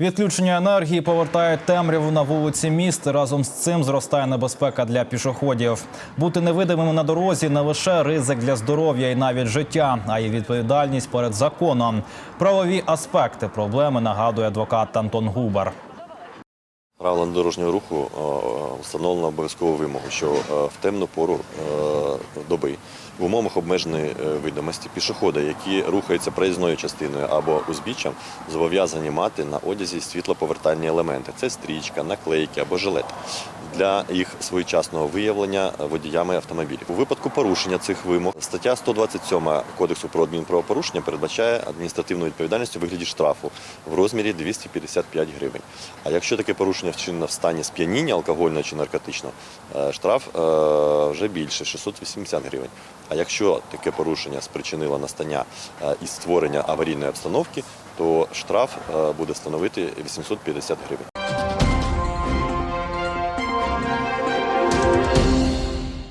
Відключення енергії повертає темряву на вулиці міст. Разом з цим зростає небезпека для пішоходів. Бути невидимими на дорозі не лише ризик для здоров'я і навіть життя, а й відповідальність перед законом. Правові аспекти проблеми нагадує адвокат Антон Губар. Правилам дорожнього руху е, встановлено обов'язкову вимогу, що е, в темну пору е, доби в умовах обмеженої е, видимості пішоходи, які рухаються проїзною частиною або узбіччям, зобов'язані мати на одязі світлоповертальні елементи. Це стрічка, наклейки або жилет для їх своєчасного виявлення водіями автомобілів. У випадку порушення цих вимог стаття 127 Кодексу про адмінправопорушення передбачає адміністративну відповідальність у вигляді штрафу в розмірі 255 гривень. А якщо таке порушення вчинено в стані сп'яніння алкогольного чи наркотичного, е, штраф е, вже більше 680 гривень. А якщо таке порушення спричинило настання е, і створення аварійної обстановки, то штраф буде становити 850 гривень.